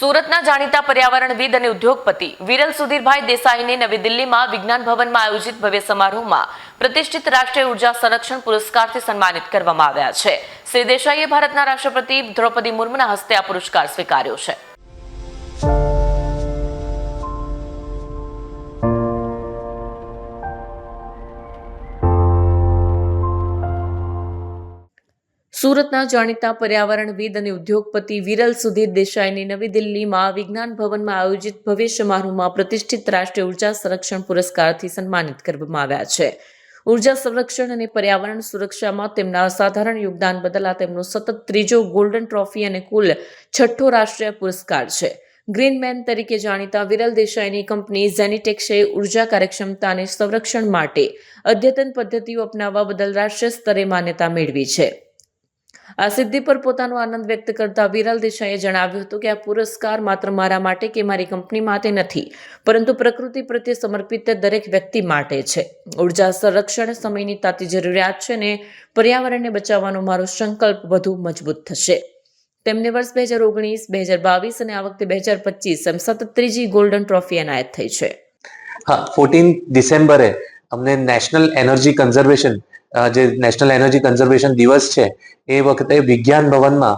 સુરતના જાણીતા પર્યાવરણવિદ અને ઉદ્યોગપતિ વિરલ સુધીરભાઈ દેસાઈને નવી દિલ્હીમાં વિજ્ઞાન ભવનમાં આયોજિત ભવ્ય સમારોહમાં પ્રતિષ્ઠિત રાષ્ટ્રીય ઊર્જા સંરક્ષણ પુરસ્કારથી સન્માનિત કરવામાં આવ્યા છે. શ્રી દેસાઈએ ભારતના રાષ્ટ્રપતિ દ્રૌપદી મુર્મુના હસ્તે આ પુરસ્કાર સ્વીકાર્યો છે. સુરતના જાણીતા પર્યાવરણવિદ અને ઉદ્યોગપતિ વિરલ સુધીર દેસાઈની નવી દિલ્હીમાં વિજ્ઞાન ભવનમાં આયોજિત ભવ્ય સમારોહમાં પ્રતિષ્ઠિત રાષ્ટ્રીય ઊર્જા સંરક્ષણ પુરસ્કારથી સન્માનિત કરવામાં આવ્યા છે. ઊર્જા સંરક્ષણ અને પર્યાવરણ સુરક્ષામાં તેમના અસાધારણ યોગદાન બદલ આ તેમનો સતત ત્રીજો ગોલ્ડન ટ્રોફી અને કુલ છઠ્ઠો રાષ્ટ્રીય પુરસ્કાર છે. ગ્રીનમેન તરીકે જાણીતા વિરલ દેસાઈની કંપની ઝેનિટેક્સે ઊર્જા કાર્યક્ષમતા અને સંરક્ષણ માટે અદ્યતન પદ્ધતિઓ અપનાવવા બદલ રાષ્ટ્રીય સ્તરે માન્યતા મેળવી છે. આ સિદ્ધિ પર પોતાનો આનંદ વ્યક્ત કરતા વિરલ દેસાઈએ જણાવ્યું હતું કે આ પુરસ્કાર માત્ર મારા માટે કે મારી કંપની માટે નથી, પરંતુ પ્રકૃતિ પ્રત્યે સમર્પિત દરેક વ્યક્તિ માટે છે. ઊર્જા સંરક્ષણ સમયની તાતી જરૂરિયાત છે અને પર્યાવરણને બચાવવાનો મારો સંકલ્પ વધુ મજબૂત થશે. તેમને વર્ષ બે હજાર ઓગણીસ, બે હજાર બાવીસ અને આ વખતે બે હજાર પચીસ એમ સતત ત્રીજી ગોલ્ડન ટ્રોફી એનાયત થઈ છે. હા ફોર્ટીન ડિસેમ્બરે અમને નેશનલ એનર્જી કન્ઝર્વેશન જે નેશનલ એનર્જી કન્ઝર્વેશન દિવસ છે, એ વખતે વિજ્ઞાન ભવનમાં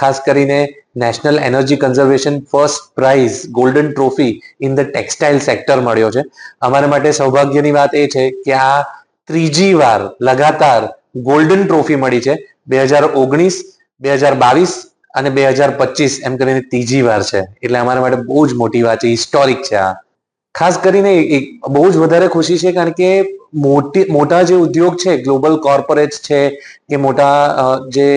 ખાસ કરીને national energy conservation first prize golden trophy in the textile sector મળ્યો છે. અમારા માટે સૌભાગ્યની વાત એ છે કે આ ત્રીજી વાર લગાતાર ગોલ્ડન ટ્રોફી મળી છે. બે હજાર ઓગણીસ, બે હજાર બાવીસ અને બે હજાર પચીસ, એમ કરીને ત્રીજી વાર છે. એટલે અમારા માટે બહુ જ મોટી વાત છે. હિસ્ટોરિક છે આ. ખાસ કરીને બહુ જ વધારે ખુશી છે કારણ કે મોટી, મોટા જે ઉદ્યોગ છે, ગ્લોબલ કોર્પોરેટ્સ છે કે મોટા જે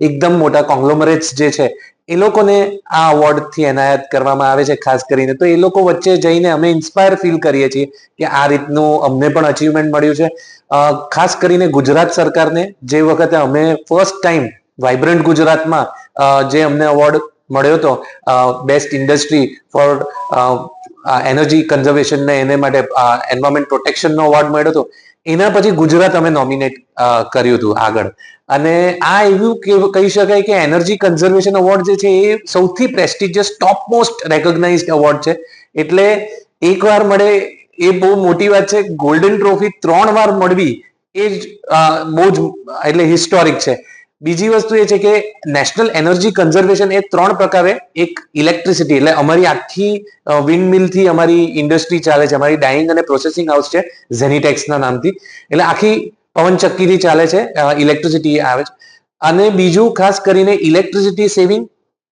એકદમ મોટા કોંગ્લોમરેટ્સ જે છે, એ લોકોને આ અવોર્ડથી એનાયત કરવામાં આવે છે ખાસ કરીને. તો એ લોકો વચ્ચે જઈને અમે ઇન્સ્પાયર ફીલ કરીએ છીએ કે આ રીતનું અમને પણ અચીવમેન્ટ મળ્યું છે. ખાસ કરીને ગુજરાત સરકારને જે વખતે અમે ફર્સ્ટ ટાઈમ વાઇબ્રન્ટ ગુજરાતમાં જે અમને અવોર્ડ મળ્યો હતો બેસ્ટ ઇન્ડસ્ટ્રી ફોર એનર્જી કન્ઝર્વેશનને એને માટે એન્વાયરમેન્ટ પ્રોટેક્શનનો અવોર્ડ મળ્યો હતો, એના પછી ગુજરાત અમે નોમિનેટ કર્યું હતું આગળ. અને આ એવું કહી શકાય કે એનર્જી કન્ઝર્વેશન એવોર્ડ જે છે એ સૌથી prestigious top most recognised award છે. એટલે એક વાર મળે, એ બહુ મોટી વાત છે ગોલ્ડન ટ્રોફી ત્રણ વાર મળવી એ જ બહુ જ, એટલે હિસ્ટોરિક છે. બીજી વસ્તુ એ છે કે નેશનલ એનર્જી કન્ઝર્વેશન એ ત્રણ પ્રકારે એક ઇલેક્ટ્રિસિટી, એટલે અમારી આખી વિન્ડ મિલથી અમારી ઇન્ડસ્ટ્રી ચાલે છે, અમારી ડાઇંગ અને પ્રોસેસિંગ હાઉસ છે, ઝેનિટેક્સના નામથી. એટલે આખી પવનચક્કીથી ચાલે છે ઇલેક્ટ્રિસિટી આવે છે. અને બીજું ખાસ કરીને ઇલેક્ટ્રિસિટી સેવિંગ,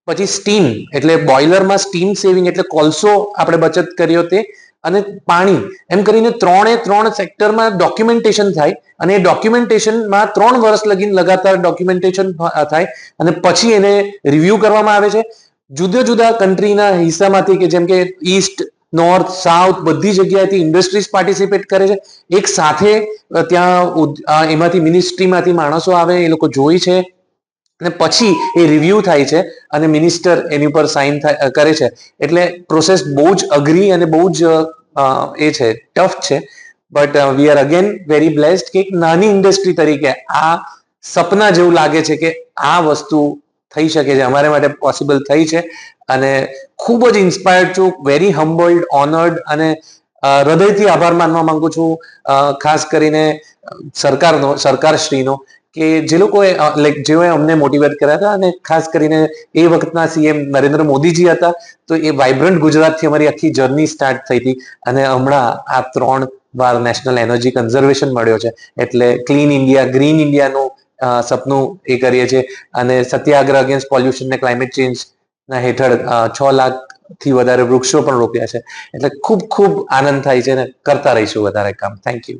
પછી સ્ટીમ, એટલે બોઇલરમાં સ્ટીમ સેવિંગ, એટલે કોલસો આપણે બચત કર્યો તે અને પાણી, એમ કરીને ત્રણે ત્રણ સેક્ટરમાં ડોક્યુમેન્ટેશન થાય અને એ ડોક્યુમેન્ટેશનમાં ત્રણ વર્ષ લગીન લગાતાર ડોક્યુમેન્ટેશન થાય અને પછી એને રિવ્યુ કરવામાં આવે છે. જુદા જુદા કન્ટ્રીના હિસ્સામાંથી કે જેમ કે ઈસ્ટ નોર્થ સાઉથ બધી જગ્યાએથી ઇન્ડસ્ટ્રીઝ પાર્ટિસિપેટ કરે છે. એક સાથે ત્યાં એમાંથી મિનિસ્ટ્રીમાંથી માણસો આવે, એ લોકો જોઈ છે. અને પછી એ રિવ્યુ થાય છે અને મિનિસ્ટર એની ઉપર સાઇન કરે છે. એટલે પ્રોસેસ બહુ જ અઘરી અને બહુ જ એ છે ટફ છે. But we are again very blessed કે એક નાની ઇન્ડસ્ટ્રી તરીકે આ સપના જેવું લાગે છે કે આ વસ્તુ થઈ શકે છે, અમારા માટે પોસિબલ થઈ છે. અને ખૂબ જ ઇન્સ્પાયર્ડ છું વેરી હમ્બલ્ડ ઓનર્ડ અને હૃદયથી આભાર માનવા માંગુ છું ખાસ કરીને સરકારનો, સરકારશ્રીનો કે જે લોકોએ લાઈક જેઓએ અમને મોટિવેટ કર્યા હતા અને ખાસ કરીને એ વખતના સીએમ નરેન્દ્ર મોદીજી હતા, તો એ વાઇબ્રન્ટ ગુજરાતથી અમારી આખી જર્ની સ્ટાર્ટ થઈ હતી અને હમણાં આ ત્રણ વાર નેશનલ એનર્જી કન્ઝર્વેશન મળ્યો છે. એટલે ક્લીન ઇન્ડિયા ગ્રીન ઇન્ડિયાનું સપનું એ કરીએ છીએ અને સત્યાગ્રહ અગેન્સ્ટ પોલ્યુશન ને ક્લાઇમેટ ચેન્જ ના હેઠળ છ લાખથી વધારે વૃક્ષો પણ રોપ્યા છે. એટલે ખૂબ ખૂબ આનંદ થાય છે અને કરતા રહીશું વધારે કામ. Thank you